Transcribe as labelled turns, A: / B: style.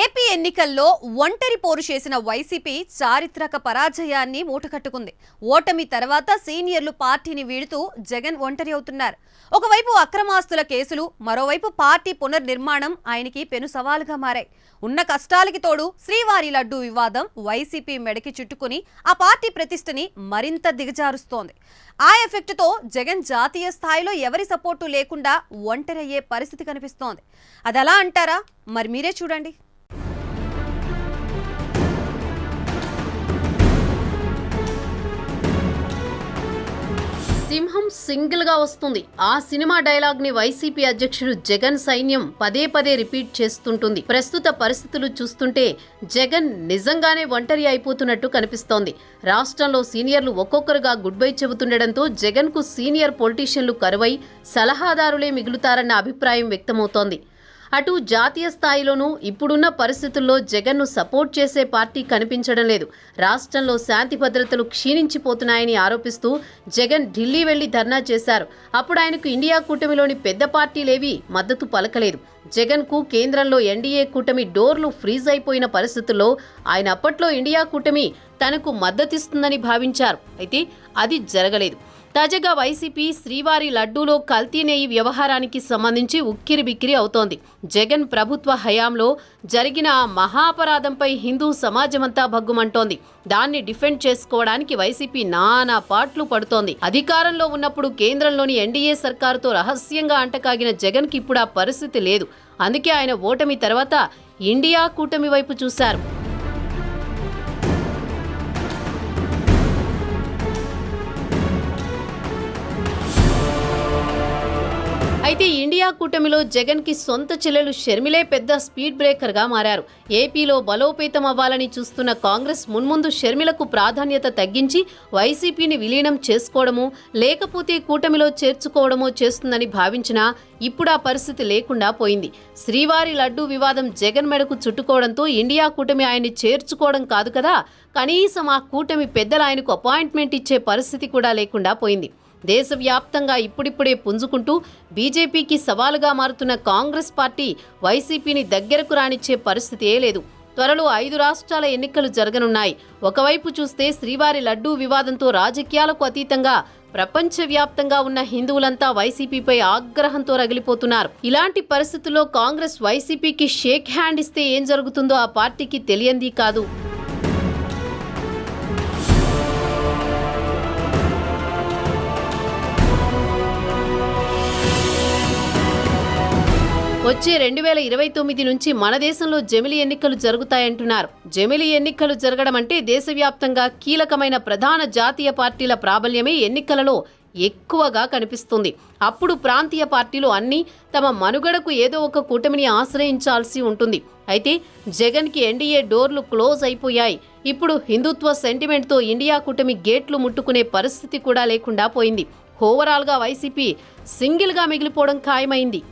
A: AP ఎన్నికల్లో ఒంటరి పోరు చేసిన వైసీపీ చారిత్రక పరాజయాన్ని మూటకట్టుకుంది. ఓటమి తర్వాత సీనియర్లు పార్టీని వీడుతూ జగన్ ఒంటరి అవుతున్నారు. ఒకవైపు అక్రమాస్తుల కేసులు మరోవైపు పార్టీ పునర్నిర్మాణం ఆయనకి పెను సవాలుగా మారాయి. ఉన్న కష్టాలకి తోడు శ్రీవారి లడ్డు వివాదం వైసీపీ మెడకి చుట్టుకుని ఆ పార్టీ ప్రతిష్టని మరింత దిగజారుస్తోంది. ఆ ఎఫెక్ట్తో జగన్ జాతీయ స్థాయిలో ఎవరి సపోర్టు లేకుండా ఒంటరయ్యే పరిస్థితి కనిపిస్తోంది. అది అంటారా? మరి మీరే చూడండి.
B: సింహం సింగిల్గా వస్తుంది. ఆ సినిమా డైలాగ్ని వైసీపీ అధ్యక్షుడు జగన్ సైన్యం పదే పదే రిపీట్ చేస్తుంటుంది. ప్రస్తుత పరిస్థితులు చూస్తుంటే జగన్ నిజంగానే ఒంటరి అయిపోతున్నట్టు కనిపిస్తోంది. రాష్ట్రంలో సీనియర్లు ఒక్కొక్కరుగా గుడ్ బై చెబుతుండటంతో జగన్కు సీనియర్ పొలిటీషియన్లు కరువై సలహాదారులే మిగులుతారన్న అభిప్రాయం వ్యక్తమవుతోంది. అటు జాతీయ స్థాయిలోనూ ఇప్పుడున్న పరిస్థితుల్లో జగన్ను సపోర్ట్ చేసే పార్టీ కనిపించడం లేదు. రాష్ట్రంలో శాంతి భద్రతలు క్షీణించిపోతున్నాయని ఆరోపిస్తూ జగన్ ఢిల్లీ వెళ్ళి ధర్నా చేశారు. అప్పుడు ఆయనకు ఇండియా కూటమిలోని పెద్ద పార్టీలేవి మద్దతు పలకలేదు. జగన్కు కేంద్రంలో ఎన్డీఏ కూటమి డోర్లు ఫ్రీజ్ అయిపోయిన పరిస్థితుల్లో ఆయన అప్పట్లో ఇండియా కూటమి తనకు మద్దతిస్తుందని భావించారు. అయితే అది జరగలేదు. తాజాగా వైసీపీ శ్రీవారి లడ్డూలో కల్తీ నెయ్యి వ్యవహారానికి సంబంధించి ఉక్కిరి బిక్కిరి అవుతోంది. జగన్ ప్రభుత్వ హయాంలో జరిగిన ఆ మహాపరాధంపై హిందూ సమాజమంతా భగ్గుమంటోంది. దాన్ని డిఫెండ్ చేసుకోవడానికి వైసీపీ నానా పాట్లు పడుతోంది. అధికారంలో ఉన్నప్పుడు కేంద్రంలోని ఎన్డీఏ సర్కారుతో రహస్యంగా అంటకాగిన జగన్కి ఇప్పుడు ఆ పరిస్థితి లేదు. అందుకే ఆయన ఓటమి తర్వాత ఇండియా కూటమి వైపు చూశారు. అయితే ఇండియా కూటమిలో జగన్కి సొంత చెల్లెలు షర్మిలే పెద్ద స్పీడ్ బ్రేకర్గా మారారు. ఏపీలో బలోపేతం అవ్వాలని చూస్తున్న కాంగ్రెస్ మున్ముందు షర్మిలకు ప్రాధాన్యత తగ్గించి వైసీపీని విలీనం చేసుకోవడమో లేకపోతే కూటమిలో చేర్చుకోవడమో చేస్తుందని భావించినా ఇప్పుడు ఆ పరిస్థితి లేకుండా పోయింది. శ్రీవారి లడ్డూ వివాదం జగన్ మెడకు చుట్టుకోవడంతో ఇండియా కూటమి ఆయన్ని చేర్చుకోవడం కాదు కదా కనీసం ఆ కూటమి పెద్దలు ఆయనకు అపాయింట్మెంట్ ఇచ్చే పరిస్థితి కూడా లేకుండా పోయింది. దేశవ్యాప్తంగా ఇప్పుడిప్పుడే పుంజుకుంటూ బీజేపీకి సవాలుగా మారుతున్న కాంగ్రెస్ పార్టీ వైసీపీని దగ్గరకు రానిచ్చే పరిస్థితే లేదు. త్వరలో ఐదు రాష్ట్రాల ఎన్నికలు జరగనున్నాయి. ఒకవైపు చూస్తే శ్రీవారి లడ్డూ వివాదంతో రాజకీయాలకు అతీతంగా ప్రపంచవ్యాప్తంగా ఉన్న హిందువులంతా వైసీపీపై ఆగ్రహంతో రగిలిపోతున్నారు. ఇలాంటి పరిస్థితుల్లో కాంగ్రెస్ వైసీపీకి షేక్ హ్యాండ్ ఇస్తే ఏం జరుగుతుందో ఆ పార్టీకి తెలియంది కాదు. వచ్చే రెండు వేల ఇరవై తొమ్మిది నుంచి మన దేశంలో జమిలి ఎన్నికలు జరుగుతాయంటున్నారు. జమిలి ఎన్నికలు జరగడం అంటే దేశవ్యాప్తంగా కీలకమైన ప్రధాన జాతీయ పార్టీల ప్రాబల్యమే ఎన్నికలలో ఎక్కువగా కనిపిస్తుంది. అప్పుడు ప్రాంతీయ పార్టీలు అన్నీ తమ మనుగడకు ఏదో ఒక కూటమిని ఆశ్రయించాల్సి ఉంటుంది. అయితే జగన్కి ఎన్డీఏ డోర్లు క్లోజ్ అయిపోయాయి. ఇప్పుడు హిందుత్వ సెంటిమెంట్తో ఇండియా కూటమి గేట్లు ముట్టుకునే పరిస్థితి కూడా లేకుండా పోయింది. ఓవరాల్గా వైసీపీ సింగిల్గా మిగిలిపోవడం ఖాయమైంది.